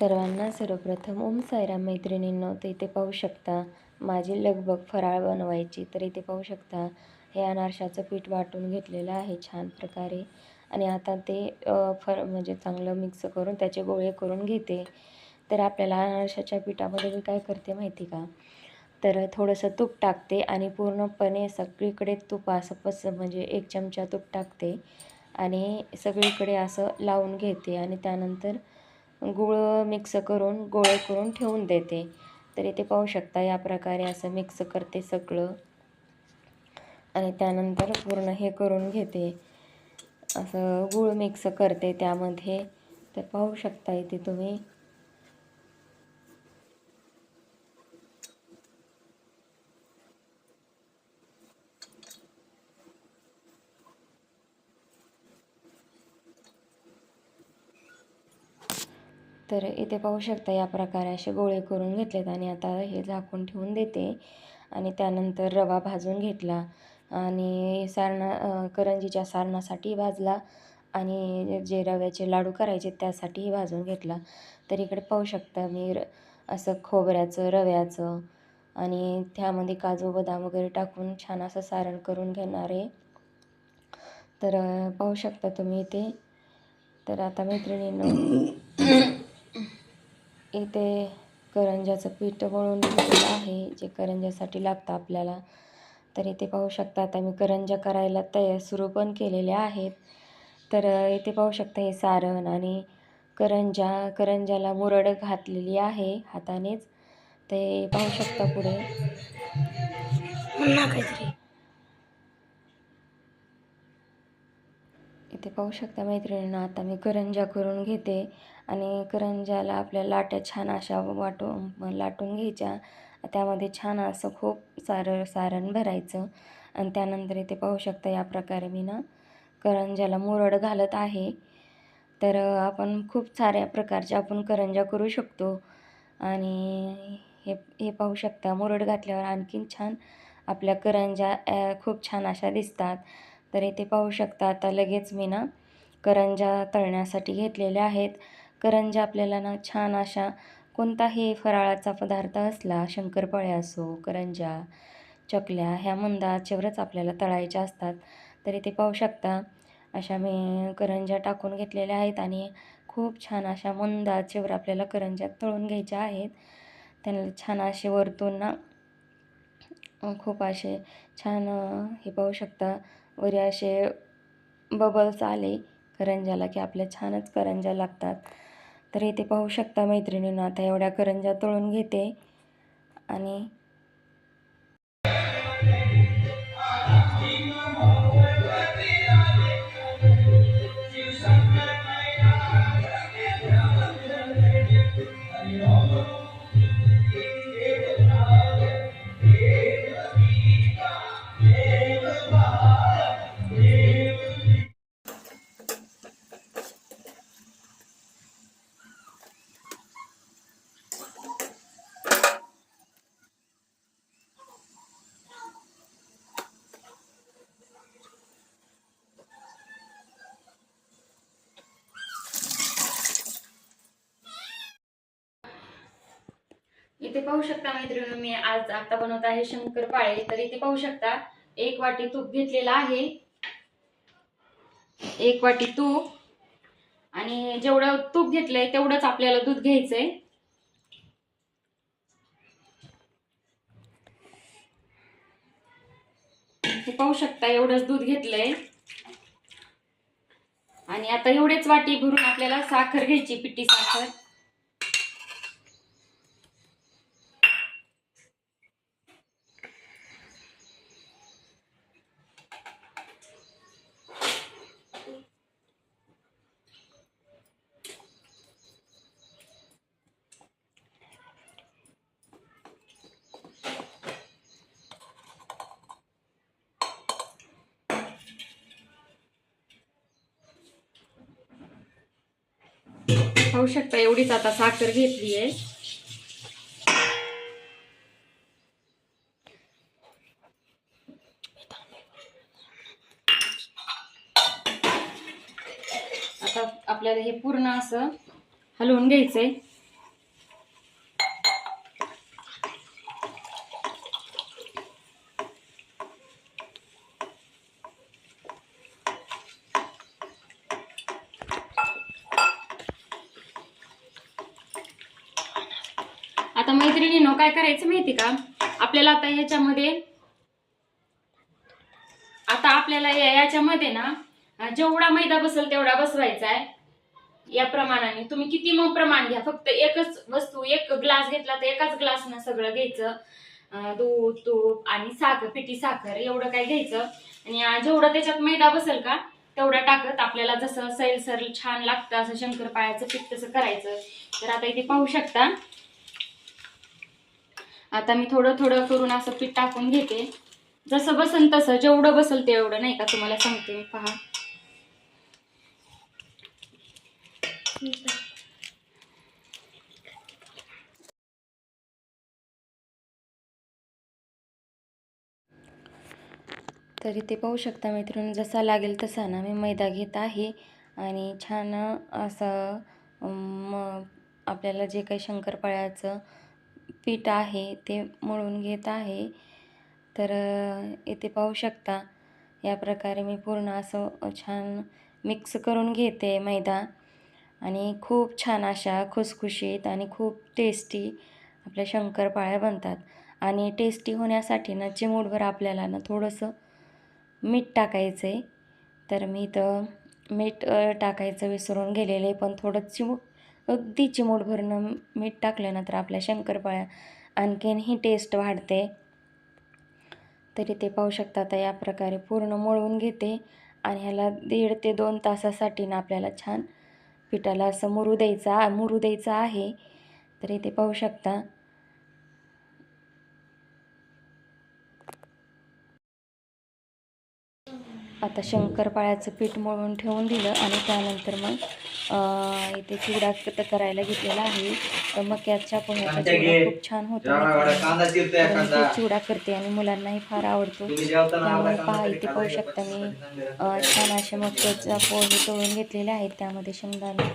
सर्वांना सर्वप्रथम ओम सायराम मैत्रिणींनो तर इथे पाहू शकता माझी लगबग फराळ बनवायची तर इथे पाहू शकता हे अनारशाचं पीठ वाटून घेतलेलं आहे छान प्रकारे. आणि आता ते फर म्हणजे चांगलं मिक्स करून त्याचे गोळे करून घेते. तर आपल्याला अनारशाच्या पिठामध्ये मी काय करते माहिती का? तर थोडंसं तूप टाकते आणि पूर्णपणे सगळीकडे तूप असं पस म्हणजे एक चमचा तूप टाकते आणि सगळीकडे असं लावून घेते. आणि त्यानंतर गूळ मिक्स करून गोळे करून ठेवून देते. तर इथे पाहू शकता या प्रकारे असं मिक्स करते सगळं. आणि त्यानंतर पूर्ण हे करून घेते. असं गूळ मिक्स करते त्यामध्ये. तर पाहू शकता इथे तुम्ही. तर इथे पाहू शकता या प्रकारे असे गोळे करून घेतलेत आणि आता हे झाकून ठेवून देते. आणि त्यानंतर रवा भाजून घेतला आणि सारणा करंजीच्या सारणासाठी भाजला आणि जे रव्याचे लाडू करायचे त्यासाठीही भाजून घेतला. तर इकडे पाहू शकता मी र असं खोबऱ्याचं रव्याचं आणि त्यामध्ये काजू बदाम वगैरे टाकून छान असं सारण करून घेणार आहे. तर पाहू शकता तुम्ही इथे. तर आता मैत्रिणींनो इथे करंजाचं पीठ वळून घेतलेलं आहे जे करंजासाठी लागतं आपल्याला. तर इथे पाहू शकता आता मी करंजा करायला तयार सुरू पण केलेल्या आहेत. तर इथे पाहू शकता हे सारण आणि करंजा करंजाला मुरड घातलेली आहे हातानेच. ते पाहू शकता पुढे. काहीतरी. इथे पाहू शकता मैत्रिणींना. आता मी करंजा करून घेते. आणि करंजाला आपल्या लाट्या छान अशा वाटून लाटून घ्यायच्या. त्यामध्ये छान असं खूप सारं सारण भरायचं. आणि त्यानंतर इथे पाहू शकता या प्रकारे मी ना करंजाला मुरड घालत आहे. तर आपण खूप साऱ्या प्रकारच्या आपण करंजा करू शकतो. आणि हे हे पाहू शकता मुरड घातल्यावर आणखीन छान आपल्या करंजा खूप छान अशा दिसतात. तर इथे पाहू शकता आता लगेच मी ना करंजा तळण्यासाठी घेतलेल्या आहेत. करंजा आपल्याला ना छान अशा कोणताही फराळाचा पदार्थ असला शंकरपाळ्या असो करंजा चकल्या ह्या मंद आचेवरच आपल्याला तळायच्या असतात. तर इथे पाहू शकता अशा मी करंजा टाकून घेतलेल्या आहेत आणि खूप छान अशा मंद आचेवर आपल्याला करंजा तळून घ्यायच्या आहेत. त्यांना छान असे वरतून ना खूप असे छान हे पाहू शकता वरी असे बबल्स आले. करंजाला की आपल्या छानच करंजा लागतात. तर इथे पाहू शकता मैत्रिणींना आता एवढ्या करंजा तळून घेते. आणि इथे पाहू शकता मैत्रिणी मी आज आता बनवत आहे शंकरपाळे तर इथे पाहू शकता एक वाटी तूप घेतलेला आहे. एक वाटी तूप. आणि जेवढं तूप घेतलंय तेवढंच आपल्याला दूध घ्यायचंय. पाहू शकता एवढंच दूध घेतलंय. आणि आता एवढेच वाटी भरून आपल्याला साखर घ्यायची पिठी साखर. पाहू शकता एवढीच आता साखर घेतली आहे आता आपल्याला हे पूर्ण असं हलवून घ्यायचंय आता मैत्रिणीनं काय करायचं माहिती का? आपल्याला आता ह्याच्यामध्ये आता आपल्याला याच्यामध्ये ना जेवढा मैदा बसेल तेवढा बसवायचा आहे. या प्रमाणाने. तुम्ही किती मग प्रमाण घ्या. फक्त एकच वस्तू एक ग्लास घेतला तर एकाच ग्लासनं सगळं घ्यायचं. दूध तूप आणि साखर पिठी साखर एवढं काय घ्यायचं. आणि जेवढा जेवढं त्याच्यात मैदा बसेल का तेवढं टाकत आपल्याला जसं सैलसर छान लागतं असं शंकरपाळ्याचं पीठ तसं करायचं. तर आता इथे पाहू शकता आता मी थोडं थोडं करून असं पीठ टाकून घेते. जसं बसन तसं जेवढं बसल तेवढं नाही का तुम्हाला सांगते मी पहा. तर इथे पाहू शकता मैत्रिणी जसा लागेल तसा ना मी मैदा घेत आहे. आणि छान असं म आपल्याला जे काही शंकरपाळ्याचं पीठ आहे ते मळून घेत आहे. तर इथे पाहू शकता या प्रकारे मी पूर्ण असं छान मिक्स करून घेते मैदा. आणि खूप छान अशा खुसखुशीत आणि खूप टेस्टी आपल्या शंकरपाळ्या बनतात. आणि टेस्टी होण्यासाठी ना चिमूटभर आपल्याला ना थोडंसं मीठ टाकायचं आहे तर मी इथं मीठ टाकायचं विसरून गेलेले पण थोडं चिमूट अगदी चिमूटभरनं मीठ टाकलं ना तर आपल्या शंकरपाळ्या आणखीनही टेस्ट वाढते. तरी ते पाहू शकता आता या प्रकारे पूर्ण मळून घेते आणि ह्याला दीड ते दोन तासासाठी ना आपल्याला छान पिठाला असं मुरू द्यायचा मुरू द्यायचा आहे. तर इथे पाहू शकता. आता शंकरपाळ्याचं पीठ मळून ठेवून दिलं आणि त्यानंतर मग इथे चिवडा करायला घेतलेला आहे. तर मक्याच्या पोह्याचा चिवडा खूप छान होतो. चिवडा करते आणि मुलांनाही फार आवडतो. त्यामुळे पहा इथे पाहू शकता. मी. छान असे मक्याचा पोहे तळून घेतलेले आहेत. त्यामध्ये शेंगदाणे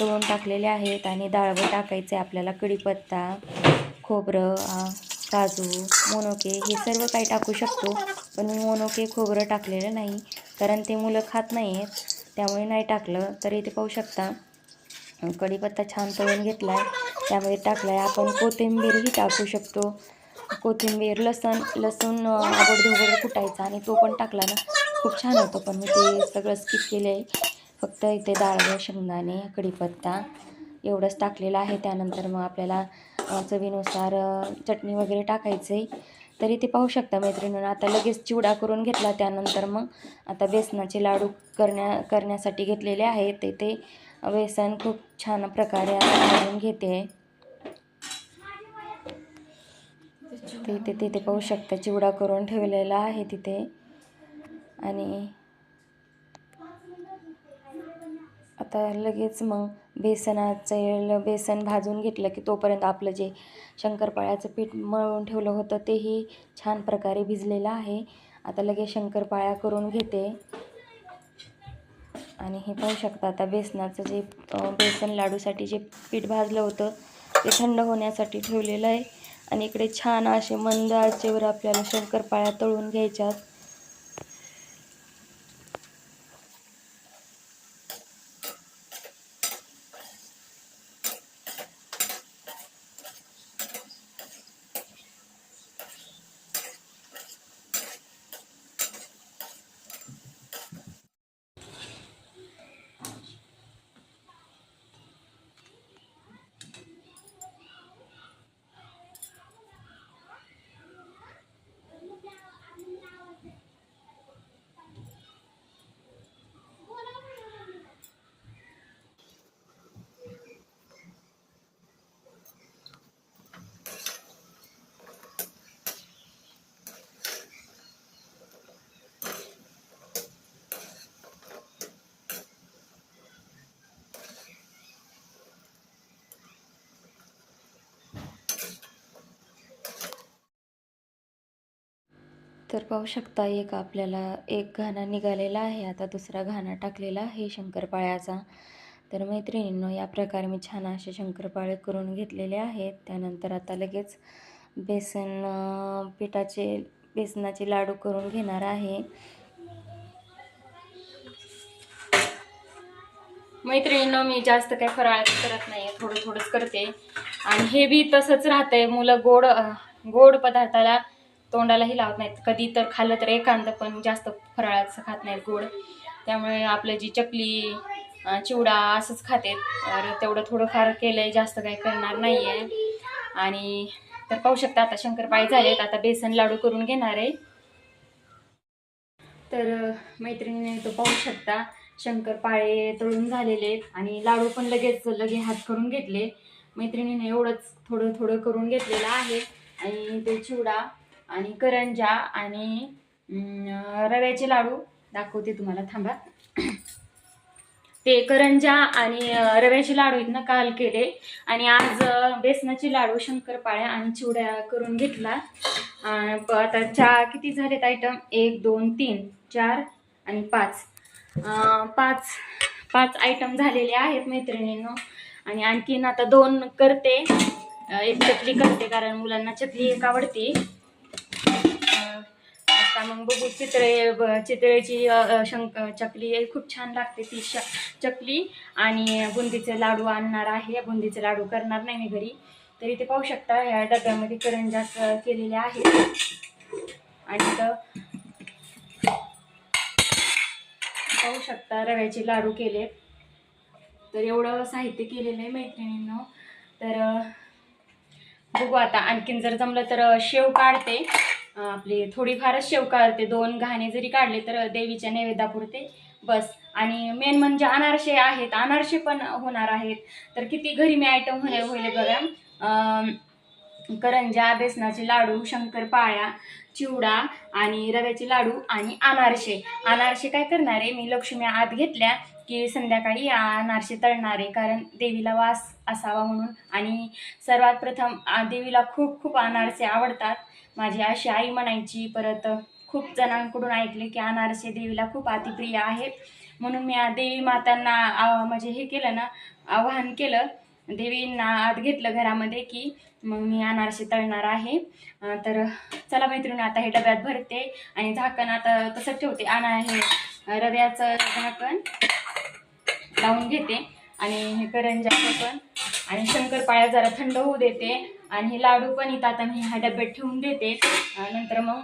तळून टाकलेले आहेत आणि डाळवं टाकायचे. आपल्याला कढीपत्ता खोबरं काजू मोनोके हे सर्व काही टाकू शकतो. पण मी मोनोके खोबरं टाकलेलं नाही कारण ते मुलं खात नाही आहेत त्यामुळे नाही टाकलं. तर इथे पाहू शकता. कढीपत्ता छान तळून घेतला आहे त्यामध्ये टाकला आहे आपण कोथिंबीरही टाकू शकतो. कोथिंबीर लसण लसूण अ, आबडधोबड कुटायचा आणि तो पण टाकला ना. खूप छान होतो पण मी ते सगळं स्किप केलं आहे फक्त इथे डाळ शेंगदाणे कढीपत्ता एवढंच टाकलेलं आहे. त्यानंतर मग आपल्याला चवीनुसार चटणी वगैरे टाकायचे तरी ते पाहू शकता मैत्रिणीनं. आता लगेच चिवडा करून घेतला त्यानंतर मग आता बेसनाचे लाडू करण्या करण्यासाठी घेतलेले आहेत. ते ते बेसन खूप छान प्रकारे आता घेते. तिथे तिथे पाहू शकता चिवडा करून ठेवलेला आहे तिथे. आणि आता लगेच मग बेसनाचं बेसन भाजून घेतलं की तोपर्यंत आपलं जे शंकरपाळ्याचं पीठ मळून ठेवलं होतं तेही छान प्रकारे भिजलेलं आहे. आता लगेच शंकरपाळ्या करून घेते. आणि हे पाहू शकता आता बेसनाचं जे बेसन लाडूसाठी जे पीठ भाजलं होतं ते थंड होण्यासाठी ठेवलेलं आहे. आणि इकडे छान असे मंद आचेवर आपल्याला शंकरपाळ्या तळून घ्यायच्यात. तर पाहू शकता एक आपल्याला एक घाणा निघालेला आहे. आता दुसरा घाणा टाकलेला आहे शंकरपाळ्याचा. तर मैत्रिणींनो या प्रकारे मी छान असे शंकरपाळे करून घेतलेले आहेत. त्यानंतर आता लगेच बेसन पिठाचे बेसनाचे लाडू करून घेणार आहे. मैत्रिणीनं मी जास्त काही फराळ करत नाही थोडं थोडंच करते. आणि हे बी तसंच राहतंय. मुलं गोड गोड पदार्थाला तोंडालाही लावत नाहीत. कधी तर खाल्लं तर एकांत पण जास्त फराळाचं खात नाहीत गोड. त्यामुळे आपलं जी चकली चिवडा असंच खाते तर तेवढं थोडंफार केलं आहे जास्त काही करणार नाही आहे आणि तर पाहू शकता आता शंकरपाळी झालेत. आता बेसन लाडू करून घेणार आहे. तर मैत्रिणीने तो पाहू शकता शंकरपाळे तळून झालेले आहेत. आणि लाडू पण लगेच लगे हात करून घेतले. मैत्रिणीने एवढंच थोडं थोडं करून घेतलेलं आहे. आणि ते चिवडा आणि करंजा आणि रव्याचे लाडू दाखवते तुम्हाला. थांबा. ते करंजा आणि रव्याचे लाडू इथनं काल केले. आणि आज बेसनाचे लाडू शंकरपाळ्या आणि चिवड्या करून घेतला. प- आता चहा किती झालेत आयटम एक दोन तीन चार आणि पाच. पाच पाच आयटम झालेले आहेत मैत्रिणींनो. आणि आणखीन आता दोन करते. एक चकली करते कारण मुलांना चकली एक आवडते. आता मग बघू चितळे ब- चितळेची शंक चकली खूप छान लागते ती श चकली. आणि बुंदीचे लाडू आणणार आहे. बुंदीचे लाडू करणार नाही मी घरी. तरी ते पाहू शकता ह्या डब्यामध्ये करंजाच केलेले आहेत. आणि पाहू शकता रव्याचे लाडू केलेत. तर एवढं साहित्य केलेलं आहे मैत्रिणींनो. तर बघू आता आणखीन जर जमलं तर शेव काढते. आपली थोडीफारच शेव काढते दोन घाणे जरी काढले तर देवीच्या नैवेद्यापुरते. बस. आणि मेन म्हणजे अनारसे आहेत. अनारसे पण होणार आहेत. तर किती घरी मी आयटम होईल होईल बघा. करंज्या करंजा बेसनाचे लाडू शंकरपाळ्या चिवडा आणि रव्याचे लाडू आणि अनारसे. अनारसे काय करणार? आहे मी लक्ष्मी आत घेतल्या की संध्याकाळी अनारसे तळणार. आहे कारण देवीला वास असावा म्हणून. आणि सर्वात प्रथम देवीला खूप खूप अनारसे आवडतात. माझी अशी आई म्हणायची परत खूप जणांकडून ऐकले की अनारसे देवीला खूप अतिप्रिय आहेत. म्हणून मी देवी मातांना म्हणजे हे केलं ना आवाहन केलं देवींना आत घेतलं घरामध्ये की मग मी अनारसे तळणार आहे. तर चला मैत्रिणी आता हे डब्यात भरते आणि झाकण आता तसंच ठेवते. आणा हे रव्याचं झाकण लावून घेते आणि हे करंजाचं पण आणि शंकरपाळ्या जरा थंड होऊ देते. आणि हे लाडू पण इथं आता मी ह्या डब्यात ठेवून देते. नंतर मग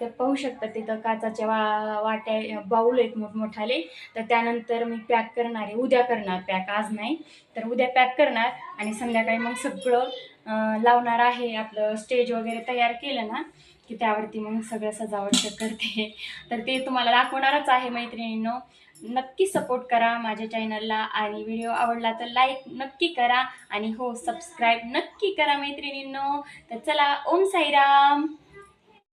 ते पाहू शकतात तिथं काचाच्या वा वाट्या बाऊल आहेत मोठमोठाले. तर त्यानंतर मी पॅक करणार आहे. उद्या करणार पॅक आज नाही. तर उद्या पॅक करणार आणि संध्याकाळी मग सगळं लावणार आहे. आपलं स्टेज वगैरे तयार केलं ना की त्यावरती मग सगळं सजावट करते. तर ते तुम्हाला दाखवणारच आहे मैत्रिणींनो. नक्की सपोर्ट करा माझ्या चॅनलला आणि व्हिडिओ आवडला तर लाईक नक्की करा. आणि हो सबस्क्राईब नक्की करा मैत्रिणींनो. तर चला ओम साईराम.